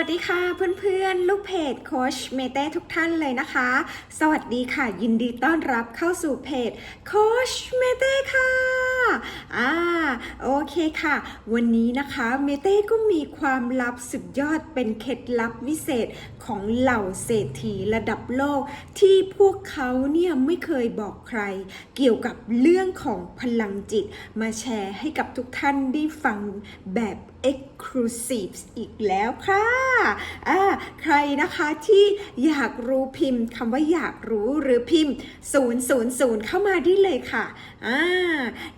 วัสดีค่ะเพื่อนๆ ลูกเพจโคชเมเต้ทุกท่านเลยนะคะ สวัสดีค่ะ ยินดีต้อนรับเข้าสู่เพจโคชเมเต้ค่ะอ่าโอเคค่ะ วันนี้นะคะเมเต้ก็มีความลับสุดยอดเป็นเคล็ดลับวิเศษของเหล่าเศรษฐีระดับโลก ที่พวกเขาเนี่ยไม่เคยบอกใคร เกี่ยวกับเรื่องของพลังจิต มาแชร์ให้กับทุกท่านได้ฟังแบบ Exclusive อีกแล้วค่ะอ่าใครนะคะที่อยากรู้พิมพ์คำว่าอยากรู้หรือพิมพ์ 000 เข้ามาได้เลยค่ะอ่า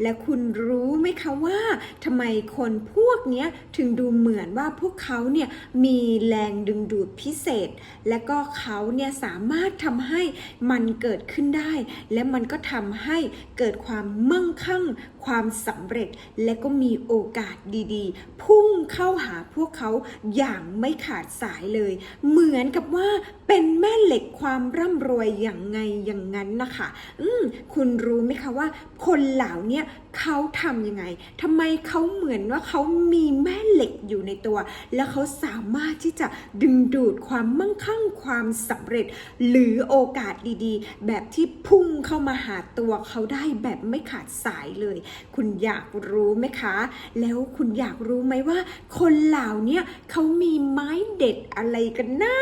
และคุณรู้ไหมคะว่าทำไมคนพวกนี้ถึงดูเหมือนว่าพวกเขาเนี่ยมีแรงดึงดูดพิเศษ และก็เขาเนี่ยสามารถทำให้มันเกิดขึ้นได้ และมันก็ทำให้เกิดความมั่งคั่ง ความสำเร็จ และก็มีโอกาสดีๆพุ่งเข้าหาพวกเขาอย่างไม่ขาดสายเลย เหมือนกับว่าเป็นแม่เหล็กความร่ำรวยอย่างไงอย่างนั้นนะคะอืมคุณรู้ไหมคะว่า คนเหล่านี้เขาทำยังไงทำไมเขาเหมือนว่าเขามีแม่เหล็กอยู่ในตัว แล้วเขาสามารถที่จะดึงดูดความมั่งคั่งความสำเร็จ หรือโอกาสดีๆ แบบที่พุ่งเข้ามาหาตัวเขาได้แบบไม่ขาดสายเลย คุณอยากรู้ไหมคะ แล้วคุณอยากรู้ไหมว่า คนเหล่านี้เขามีไม้เด็ดอะไรกันนะ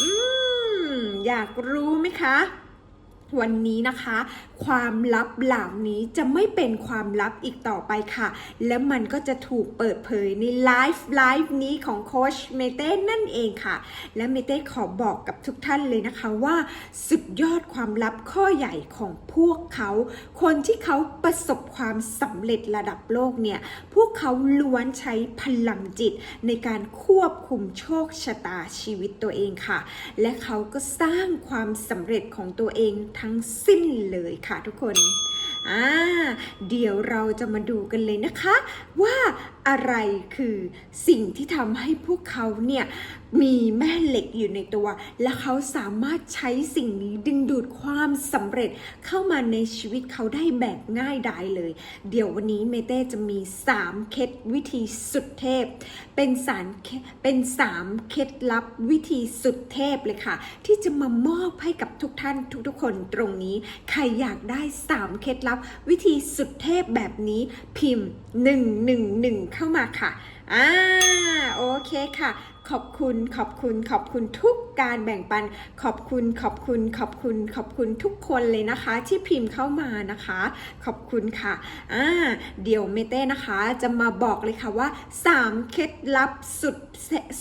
อือยากรู้ไหมคะ วันนี้นะคะ ความลับเหล่านี้จะไม่เป็นความลับอีกต่อไปค่ะ และมันก็จะถูกเปิดเผยในไลฟ์ไลฟ์นี้ของโคชเมเต้นั่นเองค่ะ และเมเต้ขอบอกกับทุกท่านเลยนะคะว่าสุดยอดความลับข้อใหญ่ของพวกเขา คนที่เขาประสบความสำเร็จระดับโลกเนี่ย พวกเขาล้วนใช้พลังจิตในการควบคุมโชคชะตาชีวิตตัวเองค่ะ และเขาก็สร้างความสำเร็จของตัวเองทั้งสิ้นเลยค่ะทุกคน อ่า เดี๋ยวเราจะมาดูกันเลยนะคะ ว่า อะไรคือสิ่งที่ทำให้พวกเขาเนี่ยมีแม่เหล็กอยู่ในตัว และเขาสามารถใช้สิ่งนี้ดึงดูดความสำเร็จเข้ามาในชีวิตเขาได้แบบง่ายดายเลย เดี๋ยววันนี้เมเต้จะมี 3 เคล็ดวิธีสุดเทพ เป็นสารเป็น3เคล็ดลับวิธีสุดเทพเลยค่ะ ที่จะมามอบให้กับทุกท่านทุกๆคนตรงนี้ ใครอยากได้ 3 เคล็ดลับวิธีสุดเทพแบบนี้พิมพ์ 111เข้ามาค่ะ อ่า โอเคค่ะ ขอบคุณขอบคุณขอบคุณทุกการแบ่งปัน ขอบคุณขอบคุณขอบคุณขอบคุณทุกคนเลยนะคะ ที่พิมพ์เข้ามานะคะ ขอบคุณค่ะอ่าเดี๋ยวเมเต้นะคะจะมาบอกเลยค่ะว่า 3 เคล็ดลับสุด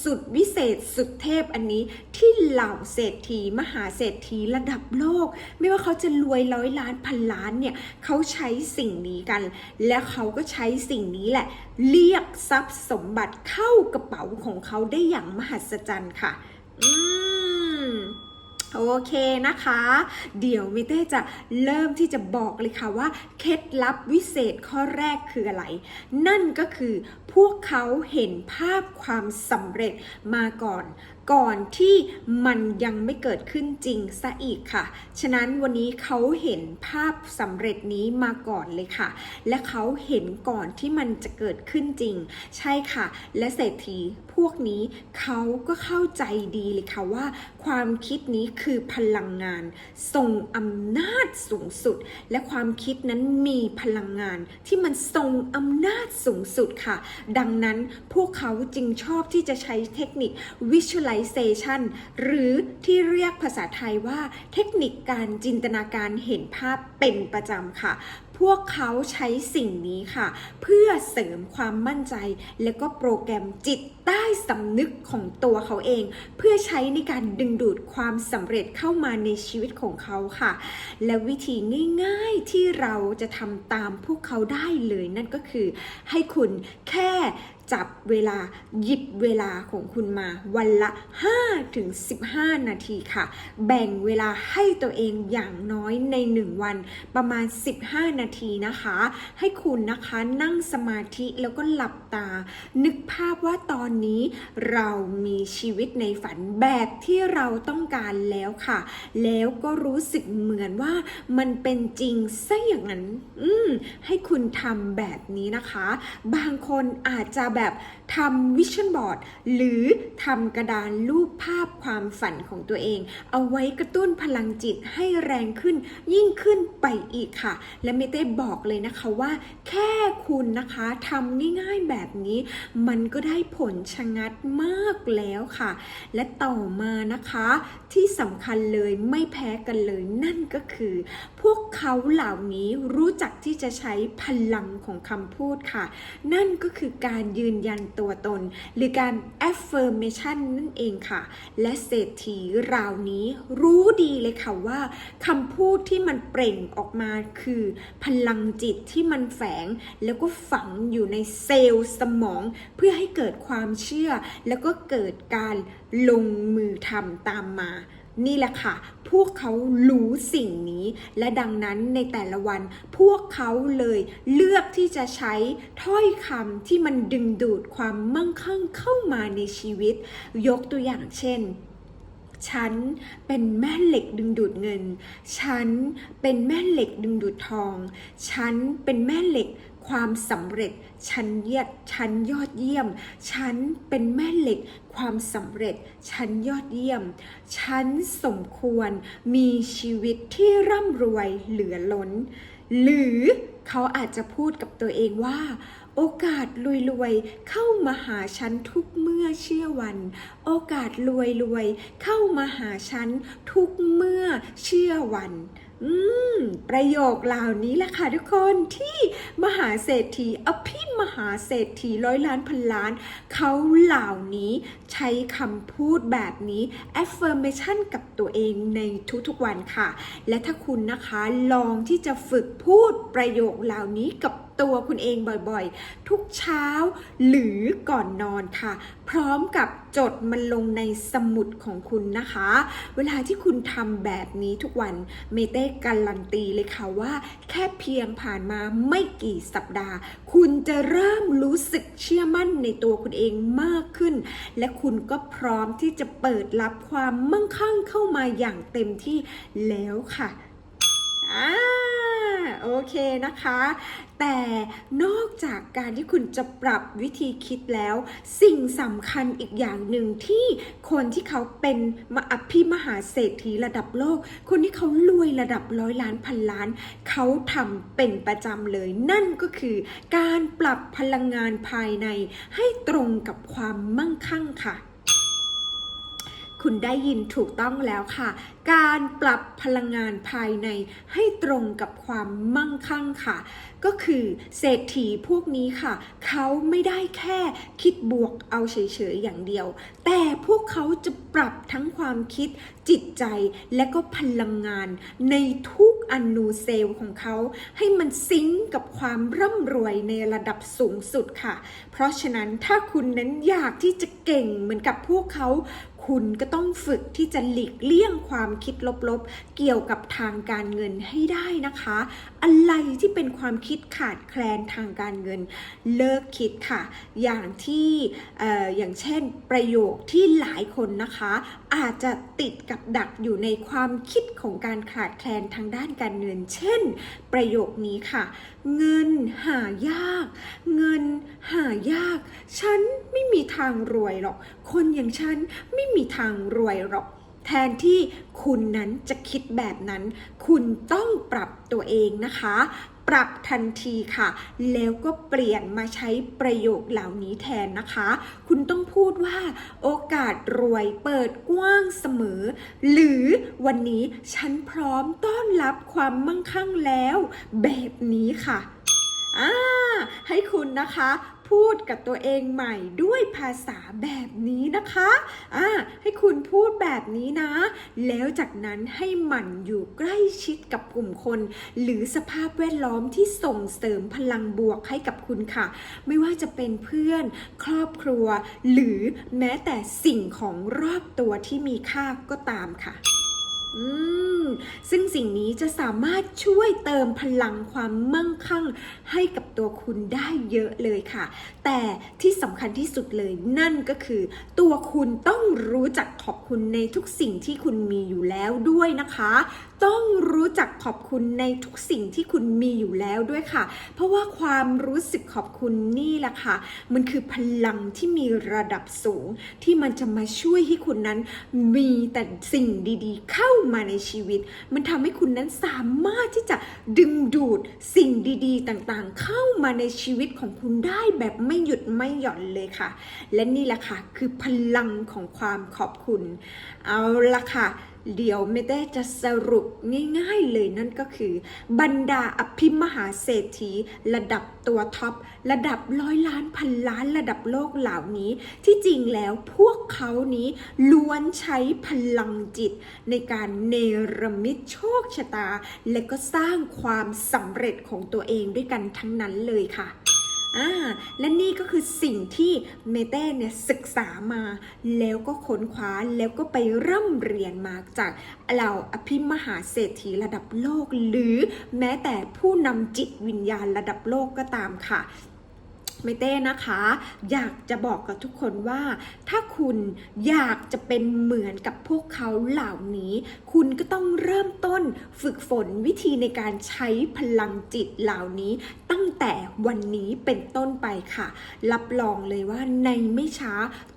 สุดวิเศษสุดเทพอันนี้ที่เหล่าเศรษฐีมหาเศรษฐีระดับโลก ไม่ว่าเขาจะรวยร้อยล้านพันล้านเนี่ยเขาใช้สิ่งนี้กัน และเขาก็ใช้สิ่งนี้แหละ เรียกทรัพย์สมบัติเข้ากระเป๋าของเขาได้อย่างอย่างมหัศจรรย์ค่ะ อืมโอเคนะคะ เดี๋ยวมิเต้จะเริ่มที่จะบอกเลยค่ะว่า เคล็ดลับวิเศษข้อแรกคืออะไร นั่นก็คือ พวกเขาเห็นภาพความสำเร็จมาก่อน ก่อนที่มันยังไม่เกิดขึ้นจริงซะอีกค่ะ ฉะนั้นวันนี้เขาเห็นภาพสำเร็จนี้มาก่อนเลยค่ะ และเขาเห็นก่อนที่มันจะเกิดขึ้นจริง ใช่ค่ะ และเศรษฐีพวกนี้เขาก็เข้าใจดีเลยค่ะว่า ความคิดนี้คือพลังงานทรงอำนาจสูงสุด และความคิดนั้นมีพลังงานที่มันทรงอำนาจสูงสุดค่ะดังนั้นพวกเขาจึงชอบที่จะใช้เทคนิค visualization หรือที่เรียกภาษาไทยว่าเทคนิคการจินตนาการเห็นภาพเป็นประจำค่ะ พวกเขาใช้สิ่งนี้ค่ะ เพื่อเสริมความมั่นใจ และก็โปรแกรมจิตใต้สำนึกของตัวเขาเอง เพื่อใช้ในการดึงดูดความสำเร็จเข้ามาในชีวิตของเขาค่ะ และวิธีง่ายๆที่เราจะทำตามพวกเขาได้เลยนั่นก็คือ ให้คุณแค่ จับเวลาหยิบเวลาของคุณมาวันละ5ถึง15 นาทีค่ะ แบ่งเวลาให้ตัวเองอย่างน้อยใน 1 วันประมาณ 15 นาทีนะคะ ให้คุณนะคะนั่งสมาธิแล้วก็หลับตา นึกภาพว่าตอนนี้เรามีชีวิตในฝันแบบที่เราต้องการแล้วค่ะ แล้วก็รู้สึกเหมือนว่ามันเป็นจริงซะอย่างนั้น อืมให้คุณทำแบบนี้นะคะ บางคนอาจจะแบบทำวิชั่นบอร์ดหรือทำกระดานรูปภาพความฝันของตัวเอง เอาไว้กระตุ้นพลังจิตให้แรงขึ้นยิ่งขึ้นไปอีกค่ะ และเมเต้บอกเลยนะคะว่า แค่คุณนะคะทำง่ายๆแบบนี้ มันก็ได้ผลชะงัดมากแล้วค่ะ และต่อมานะคะที่สำคัญเลยไม่แพ้กันเลยนั่นก็คือ วกเขาเหล่านี้รู้จักที่จะใช้พลังของคำพูดค่ะ นั่นก็คือการยืนยันตัวตน หรือการ affirmation นั่นเองค่ะ และเศรษฐีราวนี้รู้ดีเลยค่ะว่าคำพูดที่มันเปล่งออกมาคือ พลังจิตที่มันแฝง แล้วก็ฝังอยู่ในเซลล์สมอง เพื่อให้เกิดความเชื่อ แล้วก็เกิดการลงมือทำตามมา นี่แหละค่ะ พวกเขารู้สิ่งนี้ และดังนั้นในแต่ละวัน พวกเขาเลยเลือกที่จะใช้ถ้อยคำที่มันดึงดูดความมั่งคั่งเข้ามาในชีวิต ยกตัวอย่างเช่นฉันเป็นแม่เหล็กดึงดูดเงิน ฉันเป็นแม่เหล็กดึงดูดทอง ฉันเป็นแม่เหล็ก ความสำเร็จฉันเยียดฉันยอดเยี่ยม ฉันเป็นแม่เหล็ก ความสำเร็จฉันยอดเยี่ยม ฉันสมควรมีชีวิตที่ร่ำรวยเหลือล้น หรือเขาอาจจะพูดกับตัวเองว่า โอกาสรวยๆเข้ามาหาฉันทุกเมื่อเชื่อวัน โอกาสรวยๆเข้ามาหาฉันทุกเมื่อเชื่อวัน อืม ประโยคเหล่านี้แหละค่ะทุกคนที่มหาเศรษฐีอภิมหาเศรษฐีร้อยล้านพันล้าน เขาเหล่านี้ใช้คำพูดแบบนี้ affirmation กับตัวเองในทุกๆวันค่ะ และถ้าคุณนะคะลองที่จะฝึกพูดประโยคเหล่านี้กับ ตัวคุณเองบ่อยๆ ทุกเช้าหรือก่อนนอนค่ะ พร้อมกับจดมันลงในสมุดของคุณนะคะ เวลาที่คุณทำแบบนี้ทุกวันเมเต้การันตีเลยค่ะว่า แค่เพียงผ่านมาไม่กี่สัปดาห์ คุณจะเริ่มรู้สึกเชื่อมั่นในตัวคุณเองมากขึ้น และคุณก็พร้อมที่จะเปิดรับความมั่งคั่งเข้ามาอย่างเต็มที่แล้วค่ะ อ่าโอเคนะคะ แต่นอกจากการที่คุณจะปรับวิธีคิดแล้ว สิ่งสำคัญอีกอย่างหนึ่งที่คนที่เขาเป็นมาอภิมหาเศรษฐีระดับโลก คนที่เขารวยระดับร้อยล้านพันล้าน เขาทำเป็นประจำเลย นั่นก็คือการปรับพลังงานภายในให้ตรงกับความมั่งคั่งค่ะ คุณได้ยินถูกต้องแล้วค่ะ การปรับพลังงานภายในให้ตรงกับความมั่งคั่งค่ะ ก็คือเศรษฐีพวกนี้ค่ะ เขาไม่ได้แค่คิดบวกเอาเฉยๆอย่างเดียว แต่พวกเขาจะปรับทั้งความคิดจิตใจและก็พลังงานในทุกอนูเซลล์ของเขาให้มันซิงก์กับความร่ำรวยในระดับสูงสุดค่ะ เพราะฉะนั้นถ้าคุณนั้นอยากที่จะเก่งเหมือนกับพวกเขา คุณก็ต้องฝึกที่จะหลีกเลี่ยงความคิดลบๆ เกี่ยวกับทางการเงินให้ได้นะคะ อะไรที่เป็นความคิดขาดแคลนทางการเงินเลิกคิดค่ะ อย่างที่ออย่างเช่นประโยคที่หลายคนนะคะ อาจจะติดกับดักอยู่ในความคิดของการขาดแคลนทางด้านการเงิน เช่น ประโยคนี้ค่ะ เงินหายาก เงินหายาก ฉันไม่มีทางรวยหรอก คนอย่างฉันไม่มีทางรวยหรอก แทนที่คุณนั้นจะคิดแบบนั้น คุณต้องปรับตัวเองนะคะ ปรับทันทีค่ะ แล้วก็เปลี่ยนมาใช้ประโยคเหล่านี้แทนนะคะ คุณต้องพูดว่าโอกาสรวยเปิดกว้างเสมอ หรือวันนี้ฉันพร้อมต้อนรับความมั่งคั่งแล้ว แบบนี้ค่ะ อ่าให้คุณนะคะพูดกับตัวเองใหม่ด้วยภาษาแบบนี้นะคะอ่าให้คุณพูดแบบนี้นะ แล้วจากนั้นให้หมั่นอยู่ใกล้ชิดกับกลุ่มคน หรือสภาพแวดล้อมที่ส่งเสริมพลังบวกให้กับคุณค่ะ ไม่ว่าจะเป็นเพื่อน ครอบครัว หรือแม้แต่สิ่งของรอบตัวที่มีค่าก็ตามค่ะ อืมซึ่งสิ่งนี้จะสามารถช่วยเติมพลังความมั่งคั่งให้กับตัวคุณได้เยอะเลยค่ะ แต่ที่สำคัญที่สุดเลยนั่นก็คือ ตัวคุณต้องรู้จักขอบคุณในทุกสิ่งที่คุณมีอยู่แล้วด้วยนะคะ ต้องรู้จักขอบคุณในทุกสิ่งที่คุณมีอยู่แล้วด้วยค่ะ เพราะว่าความรู้สึกขอบคุณนี่แหละค่ะ มันคือพลังที่มีระดับสูง ที่มันจะมาช่วยให้คุณนั้น มีแต่สิ่งดีๆ เข้ามาในชีวิต มันทำให้คุณนั้นสามารถที่จะดึงดูดสิ่งดีๆ ต่างๆ เข้ามาในชีวิตของคุณได้แบบไม่ไม่หยุดไม่หย่อนเลยค่ะ และนี่แหละค่ะคือพลังของความขอบคุณ เอาละค่ะเดี๋ยวไม่ได้จะสรุปง่ายๆเลยนั่นก็คือ บรรดาอภิมหาเศรษฐี ระดับตัวท็อประดับร้อยล้านพันล้านระดับโลกเหล่านี้ ที่จริงแล้วพวกเขานี้ล้วนใช้พลังจิต ในการเนรมิตโชคชะตา และก็สร้างความสำเร็จของตัวเองด้วยกันทั้งนั้นเลยค่ะ อ่าและนี่ก็คือสิ่งที่เมเต้เนี่ยศึกษามา แล้วก็ค้นคว้าแล้วก็ไปร่ำเรียนมาจากเหล่าอภิมหาเศรษฐีระดับโลก หรือแม้แต่ผู้นำจิตวิญญาณระดับโลกก็ตามค่ะ เมเต้นะคะ อยากจะบอกกับทุกคนว่า ถ้าคุณอยากจะเป็นเหมือนกับพวกเขาเหล่านี้ คุณก็ต้องเริ่มต้นฝึกฝนวิธีในการใช้พลังจิตเหล่านี้ ตั้งแต่วันนี้เป็นต้นไปค่ะ รับรองเลยว่าในไม่ช้า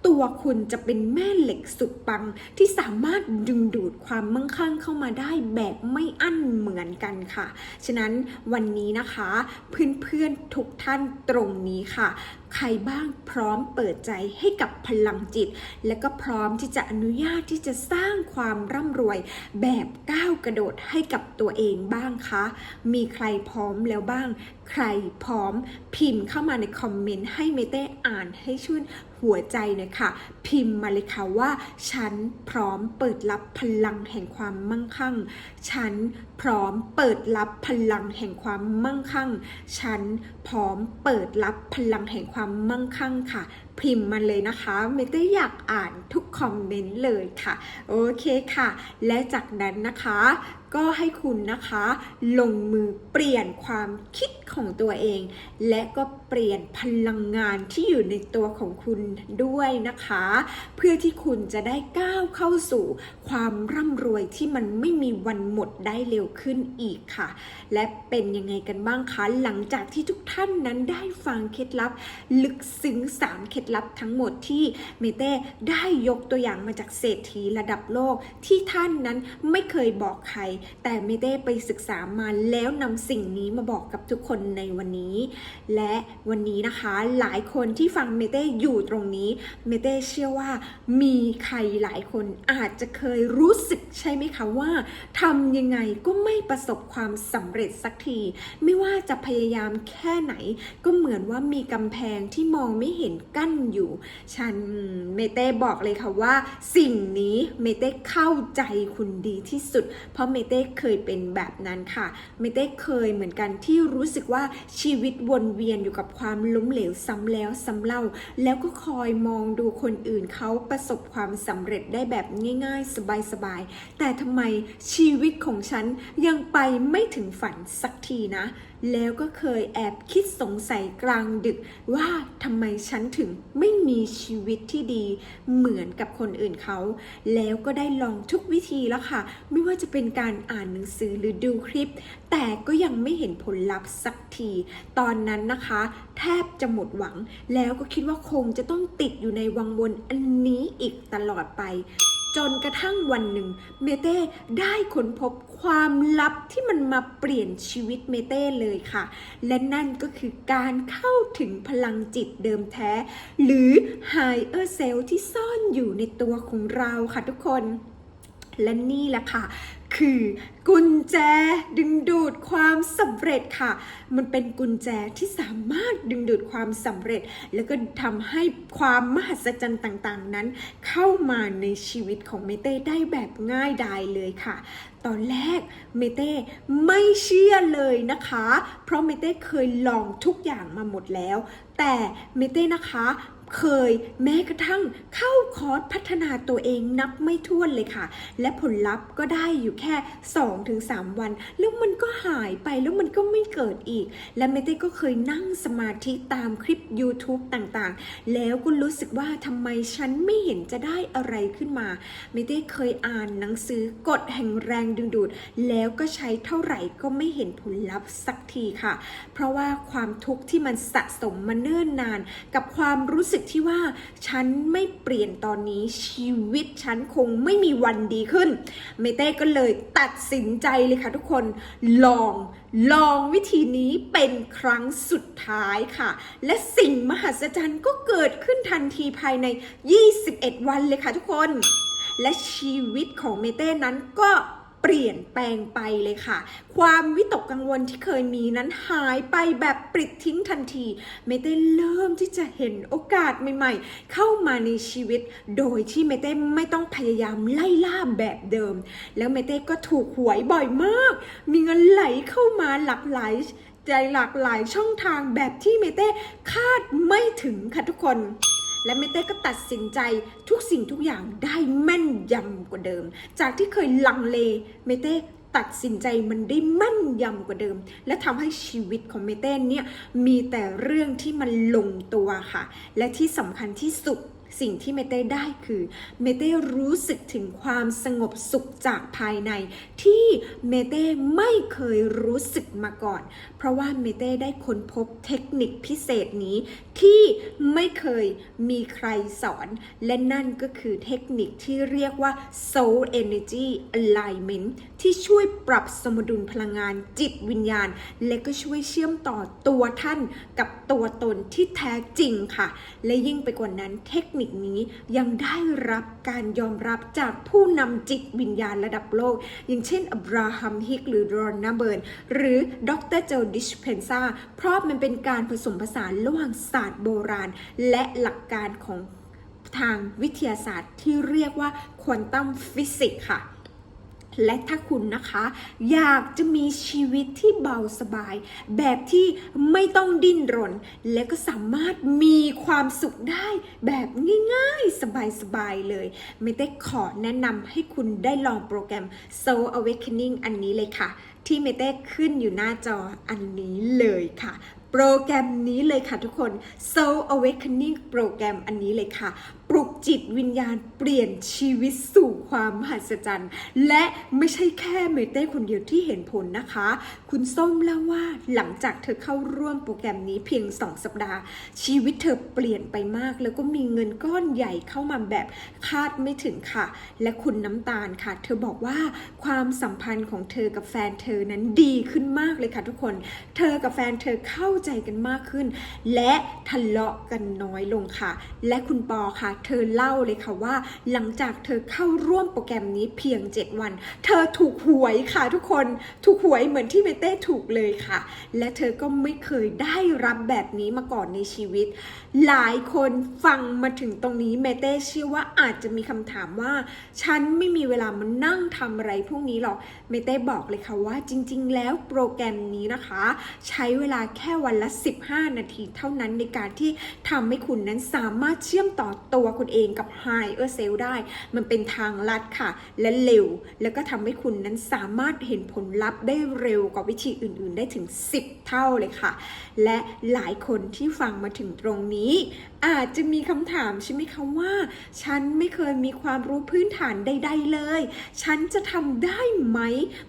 ตัวคุณจะเป็นแม่เหล็กสุดปังที่สามารถดึงดูดความมั่งคั่งเข้ามาได้แบบไม่อั้นเหมือนกันค่ะ ฉะนั้นวันนี้นะคะ เพื่อนๆทุกท่านตรงนี้ค่ะ ใครบ้างพร้อมเปิดใจให้กับพลังจิต และก็พร้อมที่จะอนุญาตที่จะสร้างความร่ำรวยแบบก้าวกระโดดให้กับตัวเองบ้างคะ มีใครพร้อมแล้วบ้าง ใครพร้อมพิมพ์เข้ามาในคอมเมนต์ให้เมเต้อ่านให้ชื่นหัวใจหน่อยค่ะ พิมพ์มาเลยค่ะว่า ฉันพร้อมเปิดรับพลังแห่งความมั่งคั่ง ฉัน พร้อมเปิดรับพลังแห่งความมั่งคั่ง ฉันพร้อมเปิดรับพลังแห่งความมั่งคั่งค่ะ พิมพ์มาเลยนะคะ เมเต้อยากอ่านทุกคอมเมนต์เลยค่ะ โอเคค่ะ และจากนั้นนะคะ ก็ให้คุณนะคะ ลงมือเปลี่ยนความคิดของตัวเอง และก็เปลี่ยนพลังงานที่อยู่ในตัวของคุณด้วยนะคะ เพื่อที่คุณจะได้ก้าวเข้าสู่ความร่ำรวยที่มันไม่มีวันหมดได้เร็วขึ้นอีกค่ะ และเป็นยังไงกันบ้างคะ หลังจากที่ทุกท่านนั้นได้ฟังเคล็ดลับ ลึกซึ้งสามเคล็ดลับทั้งหมดที่เมเต้ได้ยกตัวอย่างมาจากเศรษฐีระดับโลกที่ท่านนั้นไม่เคยบอกใคร แต่เมเต้ไปศึกษามาแล้วนำสิ่งนี้มาบอกกับทุกคนในวันนี้ และวันนี้นะคะหลายคนที่ฟังเมเต้อยู่ตรงนี้เมเต้เชื่อว่ามีใครหลายคนอาจจะเคยรู้สึกใช่ไหมคะว่าทำยังไงก็ไม่ประสบความสำเร็จสักที ไม่ว่าจะพยายามแค่ไหน ก็เหมือนว่ามีกำแพงที่มองไม่เห็นกั้นอยู่ ฉันเมเต้บอกเลยค่ะว่า สิ่งนี้เมเต้เข้าใจคุณดีที่สุด เพราะเมเต้เคยเป็นแบบนั้นค่ะ เมเต้เคยเหมือนกันที่รู้สึกว่าชีวิตวนเวียนอยู่กับความล้มเหลวซ้ำแล้วซ้ำเล่า แล้วก็คอยมองดูคนอื่นเขาประสบความสำเร็จได้แบบง่าย ๆ สบายๆแต่ทำไมชีวิตของฉันยังไปไม่ถึงฝันสักทีนะ แล้วก็เคยแอบคิดสงสัยกลางดึกว่าทำไมฉันถึงไม่มีชีวิตที่ดีเหมือนกับคนอื่นเขา แล้วก็ได้ลองทุกวิธีแล้วค่ะ ไม่ว่าจะเป็นการอ่านหนังสือหรือดูคลิป แต่ก็ยังไม่เห็นผลลัพธ์สักที ตอนนั้นนะคะ แทบจะหมดหวัง แล้วก็คิดว่าคงจะต้องติดอยู่ในวังวนอันนี้อีกตลอดไป จนกระทั่งวันหนึ่ง เมเต้ได้ค้นพบ ความลับที่มันมาเปลี่ยนชีวิตเมเต้เลยค่ะ และนั่นก็คือการเข้าถึงพลังจิตเดิมแท้ หรือ Higher Self ที่ซ่อนอยู่ในตัวของเราค่ะทุกคน และนี่แหละค่ะ คือ กุญแจดึงดูดความสำเร็จค่ะ มันเป็นกุญแจที่สามารถดึงดูดความสำเร็จ แล้วก็ทำให้ความมหัศจรรย์ต่างๆ นั้น เข้ามาในชีวิตของเมเต้ได้แบบง่ายดายเลยค่ะ ตอนแรกเมเต้ไม่เชื่อเลยนะคะ เพราะเมเต้เคยลองทุกอย่างมาหมดแล้ว แต่เมเต้นะคะ เคยแม้กระทั่งเข้าคอร์สพัฒนาตัวเองนับไม่ถ้วนเลยค่ะ และผลลัพธ์ก็ได้อยู่แค่ 2-3 วัน แล้วมันก็หายไปแล้วมันก็ไม่เกิดอีก และเมเต้ก็เคยนั่งสมาธิตามคลิป YouTube ต่างๆ แล้วก็รู้สึกว่าทำไมฉันไม่เห็นจะได้อะไรขึ้นมาเมเต้เคยอ่านหนังสือกฎแห่งแรงดึงดูด แล้วก็ใช้เท่าไหร่ก็ไม่เห็นผลลัพธ์สักทีค่ะ เพราะว่าความทุกข์ที่มันสะสมมาเนิ่นนาน กับความรู้สึกที่ว่าฉันไม่เปลี่ยนตอนนี้ชีวิตฉันคงไม่มีวันดีขึ้น เมเต้ก็เลยตัดสินใจเลยค่ะทุกคนลองลองวิธีนี้เป็นครั้งสุดท้ายค่ะ และสิ่งมหัศจรรย์ก็เกิดขึ้นทันทีภายใน 21 วันเลยค่ะทุกคน และชีวิตของเมเต้นั้นก็ เปลี่ยนแปลงไปเลยค่ะ ความวิตกกังวลที่เคยมีนั้นหายไปแบบปลิดทิ้งทันที เมเต้เริ่มที่จะเห็นโอกาสใหม่ๆ เข้ามาในชีวิต โดยที่เมเต้ไม่ต้องพยายามไล่ล่าแบบเดิม แล้วเมเต้ก็ถูกหวยบ่อยมาก มีเงินไหลเข้ามาหลากหลายใจหลากหลายช่องทางแบบที่เมเต้คาดไม่ถึงค่ะทุกคน และเมเต้ก็ตัดสินใจทุกสิ่งทุกอย่างได้แม่นยำกว่าเดิม จากที่เคยลังเลเมเต้ตัดสินใจมันได้แม่นยำกว่าเดิม และทำให้ชีวิตของเมเต้เนี่ยมีแต่เรื่องที่มันลงตัวค่ะ และที่สำคัญที่สุด สิ่งที่เมเต้ได้คือเมเต้รู้สึกถึงความสงบสุขจากภายใน ที่เมเต้ไม่เคยรู้สึกมาก่อน เพราะว่าเมเต้ได้ค้นพบเทคนิคพิเศษนี้ ที่ไม่เคยมีใครสอน และนั่นก็คือเทคนิคที่เรียกว่า Soul Energy Alignment ที่ช่วยปรับสมดุลพลังงานจิตวิญญาณ และก็ช่วยเชื่อมต่อตัวท่านกับตัวตนที่แท้จริงค่ะ และยิ่งไปกว่านั้นเทคนิคนี้ยังได้รับการยอมรับจากผู้นำจิตวิญญาณระดับโลก อย่างเช่นอับราฮัมฮิกหรือรอนนาเบิร์นหรือดรเจลดิชเพนซาเพราะมันเป็นการผสมผสานระหว่างศาสตร์โบราณ และหลักการของทางวิทยาศาสตร์ที่เรียกว่าควอนตัมฟิสิกส์ค่ะ และถ้าคุณนะคะ อยากจะมีชีวิตที่เบาสบาย แบบที่ไม่ต้องดิ้นรน และก็สามารถมีความสุขได้แบบง่ายๆ สบายๆเลย ไม่ได้ขอแนะนำให้คุณได้ลองโปรแกรม Soul Awakening อันนี้เลยค่ะ ที่เมเต้ขึ้นอยู่หน้าจออันนี้เลยค่ะโปรแกรมนี้เลยค่ะทุกคน Soul Awakening โปรแกรมอันนี้เลยค่ะปลุก จิตวิญญาณเปลี่ยนชีวิตสู่ความมหัศจรรย์ และไม่ใช่แค่เมเต้คนเดียวที่เห็นผลนะคะ คุณส้มเล่าว่าหลังจากเธอเข้าร่วมโปรแกรมนี้เพียง 2 สัปดาห์ ชีวิตเธอเปลี่ยนไปมาก แล้วก็มีเงินก้อนใหญ่เข้ามาแบบคาดไม่ถึงค่ะ และคุณน้ำตาลค่ะ เธอบอกว่าความสัมพันธ์ของเธอกับแฟนเธอนั้นดีขึ้นมากเลยค่ะทุกคน เธอกับแฟนเธอเข้าใจกันมากขึ้น และทะเลาะกันน้อยลงค่ะ และคุณปอค่ะ เธอเล่าเลยค่ะว่า หลังจากเธอเข้าร่วมโปรแกรมนี้เพียง 7 วัน เธอถูกหวยค่ะทุกคนถูกหวยเหมือนที่เมเต้ถูกเลยค่ะ และเธอก็ไม่เคยได้รับแบบนี้มาก่อนในชีวิต หลายคนฟังมาถึงตรงนี้เมเต้เชื่อว่าอาจจะมีคำถามว่า ฉันไม่มีเวลามานั่งทำอะไรพวกนี้หรอกเมเต้บอกเลยค่ะว่าจริง ๆ แล้วโปรแกรมนี้นะคะ ใช้เวลาแค่วันละ 15 นาทีเท่านั้นในการที่ทำให้คุณนั้นสามารถเชื่อมต่อตัวคุณเององกับ Higher Self ได้ มันเป็นทางลัดค่ะ และเร็ว แล้วก็ทำให้คุณนั้นสามารถเห็นผลลัพธ์ได้เร็วกว่าวิธีอื่น ๆ ได้ถึง 10 เท่าเลยค่ะ และหลายคนที่ฟังมาถึงตรงนี้ อาจจะมีคำถามใช่ไหมคะว่า ฉันไม่เคยมีความรู้พื้นฐานใด ๆ เลย ฉันจะทำได้ไหม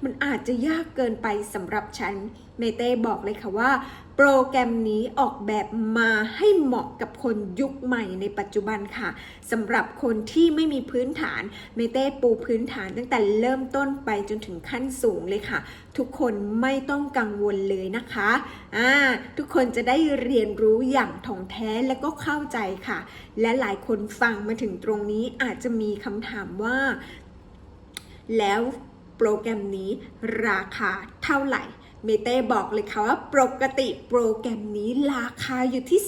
มันอาจจะยากเกินไปสำหรับฉัน เมเต้บอกเลยค่ะว่า โปรแกรมนี้ออกแบบมาให้เหมาะกับคนยุคใหม่ในปัจจุบันค่ะสำหรับคนที่ไม่มีพื้นฐาน เมเต้ปูพื้นฐานตั้งแต่เริ่มต้นไปจนถึงขั้นสูงเลยค่ะ ทุกคนไม่ต้องกังวลเลยนะคะอ่าทุกคนจะได้เรียนรู้อย่างถ่องแท้และก็เข้าใจค่ะ และหลายคนฟังมาถึงตรงนี้อาจจะมีคำถามว่า แล้วโปรแกรมนี้ราคาเท่าไหร่ เมเต้บอกเลยค่ะว่าปกติโปรแกรมนี้ราคาอยู่ที่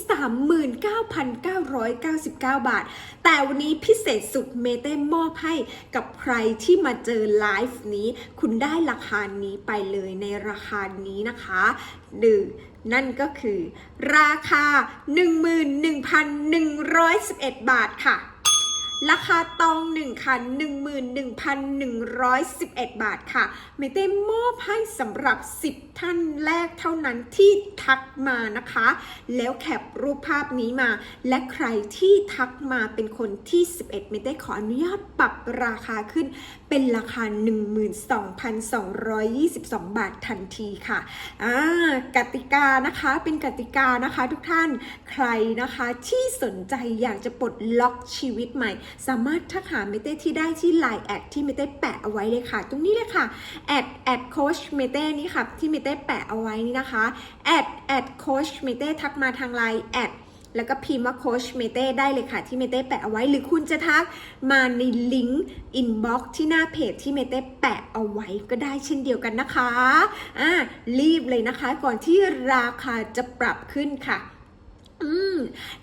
39,999 บาท แต่วันนี้พิเศษสุดเมเต้มอบให้กับใครที่มาเจอไลฟ์นี้ คุณได้ราคานี้ไปเลยในราคานี้นะคะหนึ่งนั่นก็คือ ราคา 11,111 บาทค่ะ ราคาตอง1คัน11,111 บาทค่ะไม่ได้มอบให้สำหรับ 10ท่านแรกเท่านั้นที่ทักมานะคะ แล้วแคปรูปภาพนี้มา และใครที่ทักมาเป็นคนที่ 11 ไม่ได้ขออนุญาตปรับราคาขึ้น เป็นราคา 12,222 บาททันทีค่ะอ่ากติกานะคะเป็นกติกานะคะทุกท่านใครนะคะที่สนใจอยากจะปลดล็อกชีวิตใหม่ สามารถทักหาเมเต้ที่ได้ที่ไลน์แอดที่เมเต้แปะเอาไว้เลยค่ะ ตรงนี้เลยค่ะแอดแอดโคชเมเต้นี่ค่ะที่เมเต้แปะเอาไว้นี่นะคะแอดแอดโคชเมเต้ทักมาทางไลน์แอดแล้วก็พิมพ์ว่าโคชเมเต้ได้เลยค่ะที่เมเต้แปะเอาไว้ หรือคุณจะทักมาในลิงก์อินบ็อกซ์ที่หน้าเพจที่เมเต้แปะเอาไว้ก็ได้เช่นเดียวกันนะคะอ่ารีบเลยนะคะ ก่อนที่ราคาจะปรับขึ้นค่ะ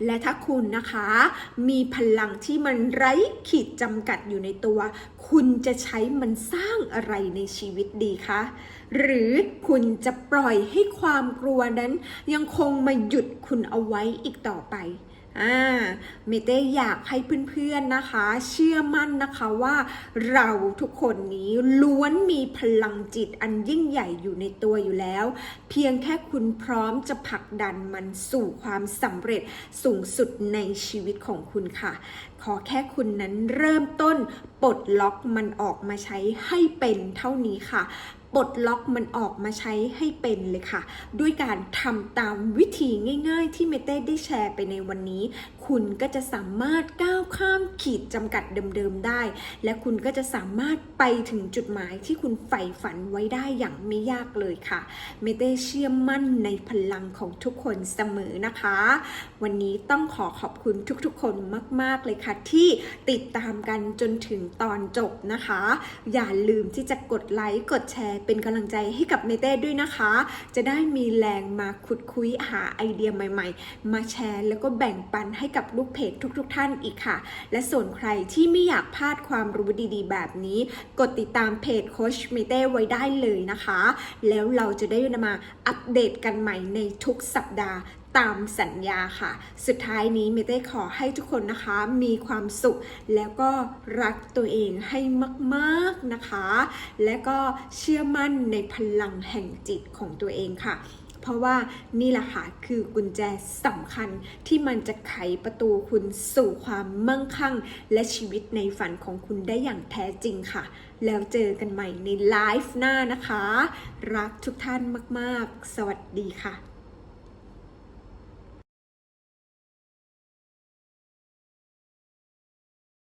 และถ้าคุณนะคะ มีพลังที่มันไร้ขีดจำกัดอยู่ในตัว คุณจะใช้มันสร้างอะไรในชีวิตดีคะ หรือคุณจะปล่อยให้ความกลัวนั้น ยังคงมาหยุดคุณเอาไว้อีกต่อไป อ่าเมเต้อยากให้เพื่อนๆนะคะ เชื่อมั่นนะคะว่าเราทุกคนนี้ล้วนมีพลังจิตอันยิ่งใหญ่อยู่ในตัวอยู่แล้ว เพียงแค่คุณพร้อมจะผลักดันมันสู่ความสำเร็จสูงสุดในชีวิตของคุณค่ะ ขอแค่คุณนั้นเริ่มต้นปลดล็อกมันออกมาใช้ให้เป็นเท่านี้ค่ะ ปลดล็อกมันออกมาใช้ให้เป็นเลยค่ะ ด้วยการทำตามวิธีง่าย ๆ ที่เมเต้ได้แชร์ไปในวันนี้ คุณก็จะสามารถก้าวข้ามขีดจำกัดเดิมๆได้ และคุณก็จะสามารถไปถึงจุดหมายที่คุณใฝ่ฝันไว้ได้อย่างไม่ยากเลยค่ะ เมเต้เชื่อมั่นในพลังของทุกคนเสมอนะคะ วันนี้ต้องขอขอบคุณทุกๆ คนมากๆเลยค่ะ ที่ติดตามกันจนถึงตอนจบนะคะ อย่าลืมที่จะกดไลค์กดแชร์เป็นกำลังใจให้กับเมเต้ด้วยนะคะ จะได้มีแรงมาขุดคุยหาไอเดียใหม่ ๆ มาแชร์แล้วก็แบ่งปันให้กับับลูกเพจทุกๆท่านอีกค่ะ และส่วนใครที่ไม่อยากพลาดความรู้ดีๆ แบบนี้ กดติดตามเพจโคชเมเต้ไว้ได้เลยนะคะ แล้วเราจะได้มาอัปเดตกันใหม่ในทุกสัปดาห์ตามสัญญาค่ะ สุดท้ายนี้เมเต้ขอให้ทุกคนนะคะมีความสุข แล้วก็รักตัวเองให้มากๆนะคะ และก็เชื่อมั่นในพลังแห่งจิตของตัวเองค่ะ ราะว่านี่แหละค่ะคือกุญแจสำคัญที่มันจะไขประตูคุณสู่ความมั่งคั่ง และชีวิตในฝันของคุณได้อย่างแท้จริงค่ะ แล้วเจอกันใหม่ในไลฟ์หน้านะคะ รักทุกท่านมาก ๆ สวัสดีค่ะ